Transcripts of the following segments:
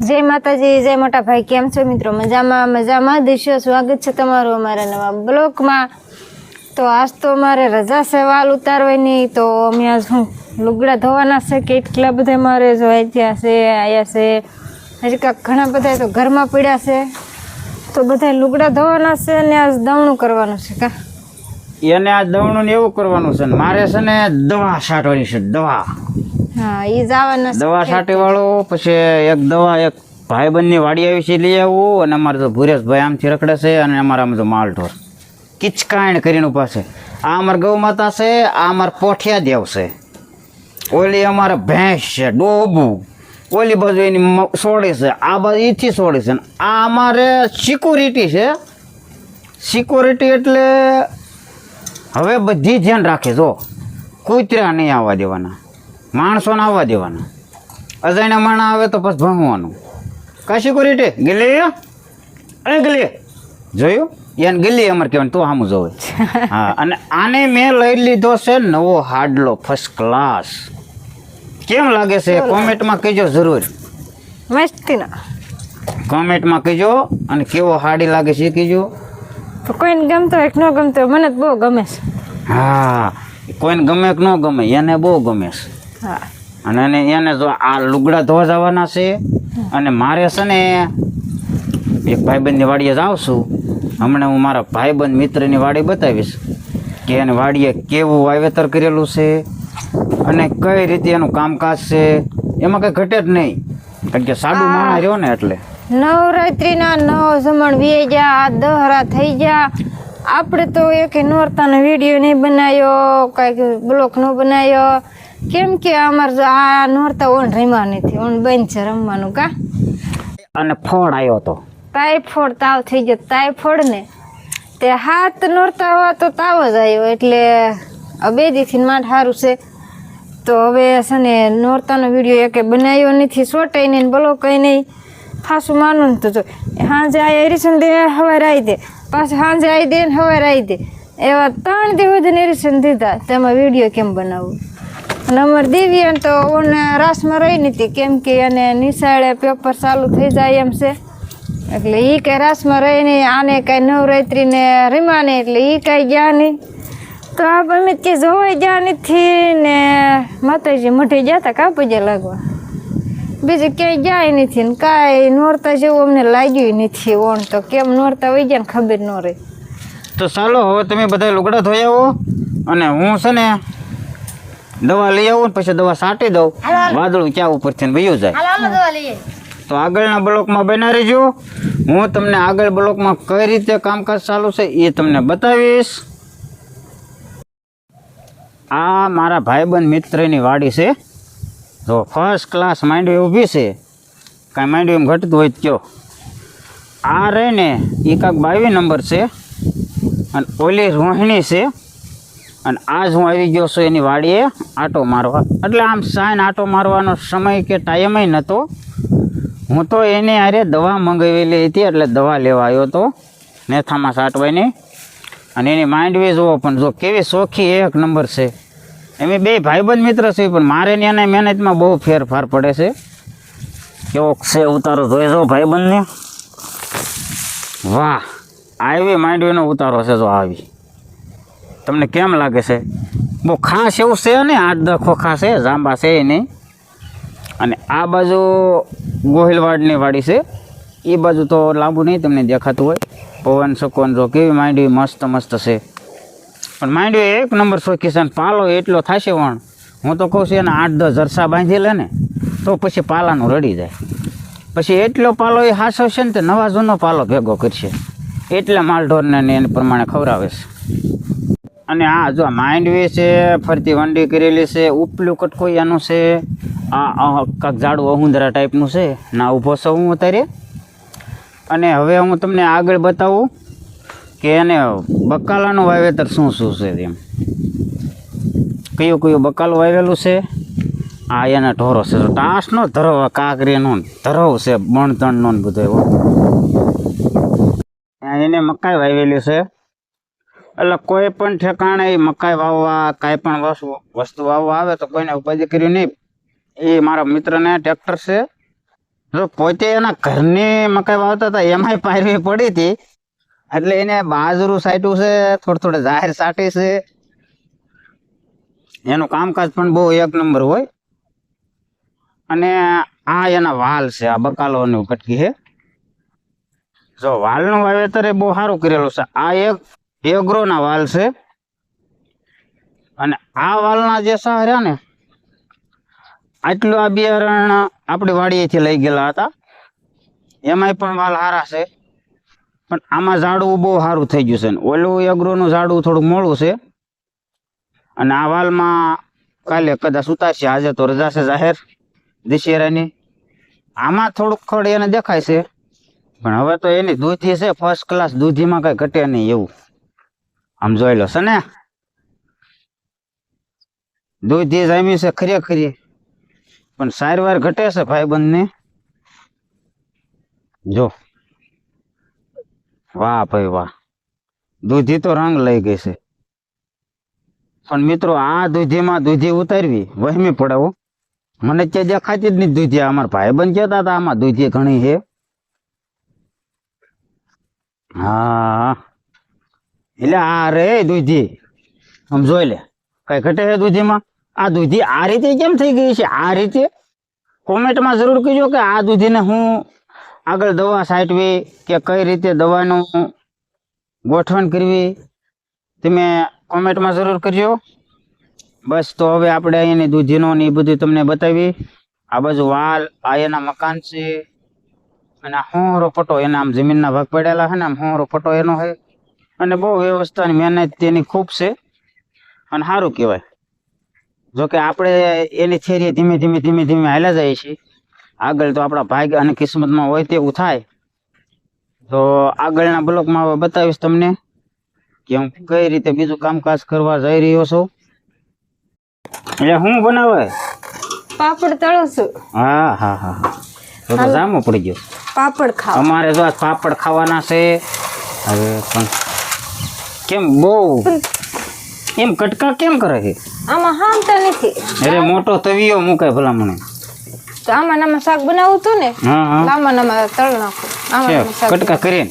જય માતાજી, જય મોટા ભાઈ. કેમ છો મિત્રો? મજામાં મજામાં? દિશો સ્વાગત છે તમારું અમારા નવા બ્લોકમાં તો આજ તો અમારે રજા છે વાલ ઉતારવાની. તો અમે આજ હું લુગડા ધોવાના છે કેટલા બધા મારે જો ત્યાં છે, આયા છે. હજી કાંક ઘણા બધા તો ઘરમાં પીડ્યા છે. તો બધા લુગડા ધોવાના છે અને આજ દમણું કરવાનું છે, કા? એને આ દવણું ને એવું કરવાનું છે ને મારે છે ને દવા છાંટવાની છે દવા. હા એ જવાના દવા છાંટી વાળો પછી એક દવા એક ભાઈબંધની વાડી આવી છે લઈ આવું અને અમારે તો ભુરેશભાઈ આમથી રખડે છે અને અમારા આમ તો માલઢોર કિચકાણ કરીને ઊભા છે. આ અમારે ગૌ માતા છે આ અમારે પોઠિયા દેવ છે. ઓલી અમારે ભેંસ છે ડોબું. ઓલી બાજુ એની સોડે છે. આ બાજુ એથી સોડી છે. ને આ અમારે સિક્યુરિટી છે. સિક્યુરિટી એટલે હવે બધી ધ્યાન રાખે જો. કૂતરા નહીં આવવા દેવાના. માણસોને આવવા દેવાના. અજાણ્યા માણા આવે તો પછી ભણવાનું. કાશી સિક્યુરિટી ગેલે અરે ગિલી. જોયું? એને ગિલ્લી અમારે કહેવાનું તો સામું જોવે. હા અને આને મેં લઈ લીધો છે નવો હાડલો ફર્સ્ટ ક્લાસ કેમ લાગે છે? કોમેન્ટમાં કહેજો જરૂર. મસ્તીના. કોમેન્ટમાં કહેજો અને કેવો હાડી લાગે છે કહેજો. કોઈને ગમતો હોય કે ન ગમતો મને બહુ ગમે છે. હા કોઈને ગમે કે ન ગમે એને બહુ ગમે છે. હા. અને એને એને જો આ લુગડા ધોવા જવાના છે અને મારે છે ને એક ભાઈબંધની વાડીએ જાઉં છું. હમણાં હું મારા ભાઈબંધ મિત્રની વાડી બતાવીશ કે એને વાડીએ કેવું વાવેતર કરેલું છે અને કઈ રીતે એનું કામકાજ છે. એમાં કંઈ ઘટે જ નહીં. કારણ કે સાડું માણસ રહ્યો ને એટલે. નવરાત્રીના નવ જમણ વી આ દહરા થઈ ગયા. આપણે તો એક નોરતાનો વીડિયો નહીં બનાવ્યો કાંઈક બ્લોક ન બનાવ્યો. કેમ કે અમારે આ નોરતા ઓણ રમવા નથી ઓન બંધ છે રમવાનું કા? અને ફળ આવ્યો હતો ટાઈફોડ તાવ થઈ ગયો ટાઈફોડ ને તે હાથ નોરતા હોવા તો તાવ જ આવ્યો એટલે આ બે દીથી માંડ સારું છે. તો હવે છે ને નોરતાનો વીડિયો એકે બનાવ્યો નથી સોટાઈ નહીં બોલો કંઈ નહીં. ખાસું માનું તો જો સાંજે આ એરિશન દે હવારે આવી દે, પાછું સાંજે આવી દે ને હવારે આવી દે. એવા ત્રણ દિવસ સુધી એરિશન દીધા તેમાં વીડિયો કેમ બનાવવું અને અમારે દિવ્યાન તો ઓને રાસમાં રહી નથી કેમ કે એને નિશાળે પેપર ચાલુ થઈ જાય એમ છે. એટલે એ કાંઈ રાસમાં રહી નહીં આને કાંઈ નવરાત્રીને રીમા નહીં એટલે એ કાંઈ ગયા નહીં તો આ અમે કે જોવાઈ ગયા નથી ને માતાજી મઠે ગયા હતા કાં પૂજા લાગવા? બીજું ક્યાંય ગયા નથી ને કાંઈ નોરતા જેવું અમને લાગ્યું નથી ઓણ તો. કેમ નોરતા વહી ગયા ને ખબર ન રહી. તો ચાલો હવે તમે બધા લુગડા ધોઈ આવો અને હું છે ને દવા લઈ આવું ને પછી દવા છાંટી દઉં. વાદળું ક્યાં ઉપરથી ને વયું જાય. તો આગળના બ્લોકમાં બના રહેજો. હું તમને આગળ બ્લોકમાં કઈ રીતે કામકાજ ચાલુ છે એ તમને બતાવીશ. આ મારા ભાઈબંધ મિત્રની વાડી છે. જો ફર્સ્ટ ક્લાસ માંડવી ઊભી છે. કાંઈ માંડવી એમ ઘટતું હોય કયો. આ રહે ને, એ કાંક બાવીસ નંબર છે. અને ઓલી રોહિણી છે. અને આજ હું આવી ગયો છું એની વાડીએ આટો મારવા. એટલે આમ સાઈન આટો મારવાનો સમય કે ટાઈમ નહોતો. હું તો એને હારે દવા મંગાવેલી હતી, એટલે દવા લેવા આવ્યો હતો. નેથામાં સાટવાની. અને એની માંડવી જુઓ, પણ જો કેવી સોખી એક નંબર છે. એમ બે ભાઈબંધ મિત્ર છે, પણ મારે ને એના મહેનતમાં બહુ ફેરફાર પડે છે. કેવો છે ઉતારો જોઈ જો ભાઈબંધને. વાહ આવી માંડવીનો ઉતારો છે જો આવી. તમને કેમ લાગે છે? બહુ ખાસ એવું છે ને આઠ દખો ખાસ છે, જાંબા છે નહીં. અને આ બાજુ ગોહિલવાડની વાડી છે. એ બાજુ તો લાંબુ નહીં તમને દેખાતું હોય. પવન સકોન જો કેવી માંડવી, મસ્ત મસ્ત છે. પણ માંડ્યો એક નંબર અને પાલો એટલો થશે વણ હું તો કહું છું એને આઠ દસ જરસા બાંધી લે ને, તો પછી પાલાનું રડી જાય. પછી એટલો પાલો એ હાસવશે ને તે નવા જૂનો પાલો ભેગો કરશે. એટલે માલઢોરને એને પ્રમાણે ખવડાવે છે. અને આ જો માંડવી છે, ફરતી વંડી કરેલી છે, ઉપલું કટકો એનું છે, આ કાંક ઝાડું અહુંદરા ટાઈપનું છે, ના ઊભો સૌ હું અત્યારે. અને હવે હું તમને આગળ બતાવું કે એને બકાલાનું વાવેતર શું શું છે એમ? કયું કયું બકાલું વાવેલું છે? આ એના ઢોરો છે. ટાસનો ધરવ કાકરીનો ને ધરવ છે, બણતણનો ને બધો એવો. એને મકાઈ વાવેલી છે. એટલે કોઈ પણ ઠેકાણે મકાઈ વાવવા, કાંઈ પણ વસ્તુ વસ્તુ વાવવા આવે તો કોઈને ઉપાધિ કર્યું નહીં. એ મારા મિત્રને ટ્રેક્ટર છે. જો પોતે એના ઘરની મકાઈ વાવતા હતા, એમાંય પાયરવી પડી હતી. એટલે એને બાજરું સાટ્યું છે, થોડું થોડું જાહેર સાટી છે. એનું કામકાજ પણ બહુ એક નંબર હોય. અને આ એના વાલ છે, આ બકાલોની કટકી છે. જો વાલનું વાવેતર એ બહુ સારું કરેલું છે. આ એક એગ્રોના વાલ છે. અને આ વાલના જે સહાર્યા ને, આટલું આ આપણી વાડીએથી લઈ ગયેલા હતા. એમાંય પણ વાલ સારા છે. પણ આમાં ઝાડવું બહુ સારું થઈ ગયું છે. ને ઓલું એગ્રોનું ઝાડવું થોડુંક મોડું છે. અને આ વાલમાં કાલે કદાચ ઉતારશે. આજે તો રજા છે જાહેર દશેરાની. આમાં થોડુંક ખડ એને દેખાય છે. પણ હવે તો એની દૂધી છે. ફર્સ્ટ ક્લાસ દૂધીમાં કઈ ઘટે નહીં એવું. આમ જોઈ લો છે ને. દૂધી જામી છે ખરેખરી પણ સારવાર ઘટે છે ભાઈબંધને. જો. વાહ ભાઈ વાહ. દૂધી તો રંગ લઈ ગઈ છે. પણ મિત્રો, આ દૂધીમાં દૂધી ઉતારવી વહેમી પડે મને તે દેખાતી જ નહીં દૂધી, અમારા ભાઈબંધ કહેતા હતા, આમાં દૂધી ઘણી છે. હા. એટલે આ રે દૂધી. આમ જોઈ લે, કઈ ઘટે છે દૂધીમાં? આ દૂધી આ રીતે કેમ થઈ ગઈ છે? આ રીતે? કોમેન્ટમાં જરૂર કહેજો કે આ દૂધીને હું આગળ દવા છાંટવી કે કઈ રીતે દવાનું ગોઠવણ કરવી, તમે કોમેન્ટમાં જરૂર કરજો. બસ તો હવે આપણે અહીંની દૂધીનો ને એ બધું તમને બતાવી. આ બાજુ વાલ, આ એના મકાન છે, અને હોંરો પટો એના આમ જમીનના ભાગ પડેલા છે ને, આમ હોંરો પટો એનો છે. અને બહુ વ્યવસ્થાની મહેનત તેની ખૂબ છે. અને સારું કહેવાય. જોકે આપણે એની થેરી ધીમે ધીમે ધીમે ધીમે હાલ્યા જઈએ છીએ. આગળ તો આપણા ભાગ અને કિસ્મતમાં હોય તેવું થાય. તો આગળના બ્લોકમાં હવે બતાવીશ તમને કે હું કઈ રીતે બીજું કામકાજ કરવા જઈ રહ્યો છું. એટલે હું બનાવે? પાપડ તળું છું. હા હા હા હા. તો તો જામો પડી ગયો. પાપડ ખાવ અમારે જો પાપડ ખાવાના છે. હવે પણ કેમ બહુ? એમ કટકા કેમ કરે છે? આમાં હામતા નથી. અરે મોટો તવિયો મૂકે ભલા મને તો આમાં નામાં શાક બનાવું હતું ને આમાં નામાં તળ નાખો. આમાં કટકા કરીને?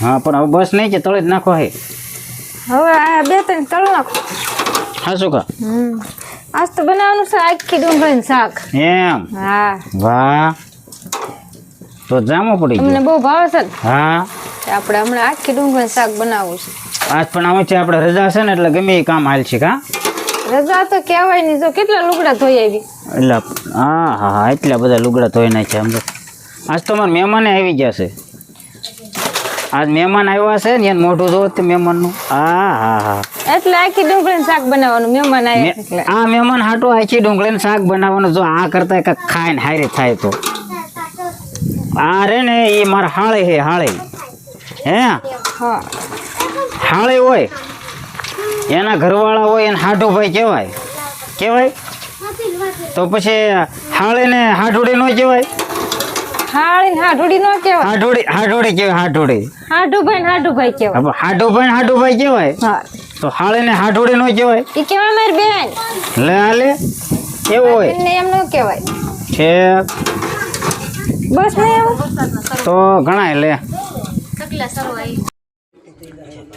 હા. પણ હવે બસ નહીં કે તળે જ નાખો હે. હવે આ બે ત્રણ તળ નાખો. હા શું કા આજ તો બનાવવાનું છે આખી ડુંગળીનું શાક. એમ? હા. વાહ. તો જામો પડી તમને બહુ ભાવે છે હા. તો આપણે હમણાં આખી ડુંગળીનું શાક બનાવવું છે. આજ પણ આવે છે આપણે રજા છે ને એટલે ગમે એ કામ હાલ છે કા? રજા તો કહેવાય નહીં જો કેટલા લુગડા ધોઈ આવી? એટલે હા હા હા એટલા બધા લુગડા ધોઈ નાખ્યા આમ આજ તો મારા મહેમાને આવી ગયા છે. આજ મહેમાન આવ્યા છે ને એને મોઢું જોવો તે મહેમાનનું. હા હા હા. એટલે આખી ડુંગળીનું શાક બનાવવાનું મહેમાન આવ્યા હા આ મહેમાન હાટો આખી ડુંગળીનું શાક બનાવવાનું જો આ કરતા કાંઈક ખાઈને હારે થાય તો. આ રે ને એ મારા હાળે હે હાળે. હે? હા. હાળે હોય. એના ઘરવાળા હોય એને હાઢુભાઈ કહેવાય. કહેવાય? તો પછી હાળે ને હાઢોડી નો કહેવાય? હાળી હાઢુડી નો કહેવાય? હાઢોડી હાઢોડી કહેવાય હાઢોડી. હાઢુભાઈ ને હાઢુભાઈ કહેવાય. હવે હાઢુભાઈ ને હાઢુભાઈ કહેવાય? હા. તો હાળે ને હાઢોડી નો કહેવાય? એ કહેવાય મારી બેન. લે હાલે એવું હોય? બેનને એમ ન કહેવાય. છે. બસ તો ગણાય લે.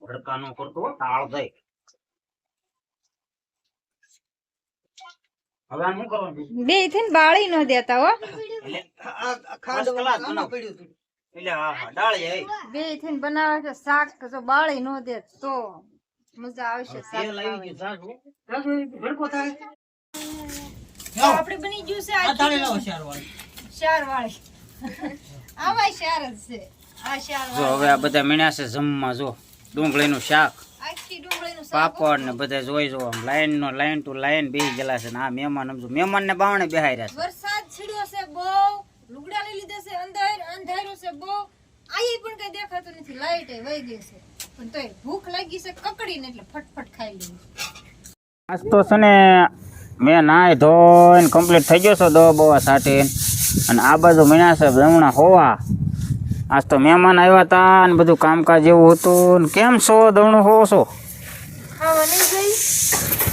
ભડકા કરતો હો, તાળ દઈ હવે આનું કરવાનું બે થઈને બાળી ન દેતા હો ખાંડ. પડ્યું. એટલે હા હા ડાળી બે થઈને બનાવે છે શાક જો બાળી ન દે તો મજા આવશે શાક આવી. ભડકો થાય. આપણે બની ગયું છે આ થાળી લાવો ચાર વાળી. શાર વાળી આમાં શાર જ છે જો હવે આ બધા મીણ્યા છે જમવા જો. ડુંગળીનું શાક શાક પાપડ ને બધા જોઈ જો આમ લાઈન નો લાઈન ટુ લાઈન બેસી ગયેલા છે ને આ મહેમાન સમજો મહેમાન ને બાવણે બેહાર્યા છે. વરસાદ છીડ્યો છે બહુ લુગડા લઈ લીધા છે અંધાર અંધારું છે બહુ. આઈ પણ કઈ દેખાતું નથી. લાઈટ વહી ગઈ છે. પણ તોય ભૂખ લાગી છે કકડીને એટલે ફટફટ ખાઈ લેવું આજ તો છે ને મેં નાય ધોઈને કમ્પ્લીટ થઈ ગયો છો દવા બવા સાથે. અને આ બાજુ મહિના સાહેબ જમણા હોવા. આજ તો મહેમાન આવ્યા હતા અને બધું કામકાજ એવું હતું ને કેમ છો દવણું હો છો?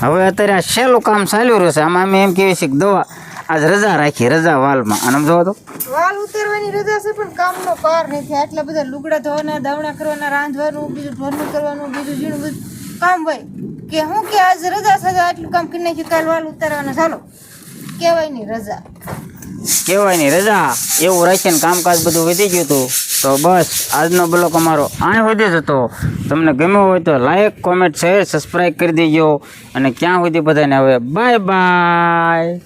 હવે અત્યારે આ સહેલું કામ ચાલ્યું રહેશે આમાં અમે એમ કહીએ છીએ કે દવા આજ રજા રાખી રજા વાલમાં. અને જોવો તો. વાલ ઉતરવાની રજા છે પણ કામનો પાર નથી. આટલા બધા લુગડા ધોવાના દાવણા કરવાના રાંધવાનું બીજું ઢોરનું કરવાનું બીજું ઝીણું બધું. કામ હોય. કે હું કે આજ રજા છે આટલું કામ કરી નાખ્યું કાલ વાલ ઉતારવાના. ચાલો. કહેવાય નહીં રજા. કહેવાય નહીં રજા. એવું રાખીને કામકાજ બધું વધી ગયું હતું તો બસ, આજનો બ્લોક અમારો અહીં વધી જ હતો. તમને ગમ્યો હોય તો લાઈક કોમેન્ટ શેર સબસ્ક્રાઈબ કરી દેજો. અને ક્યાં સુધી બધાને હવે બાય બાય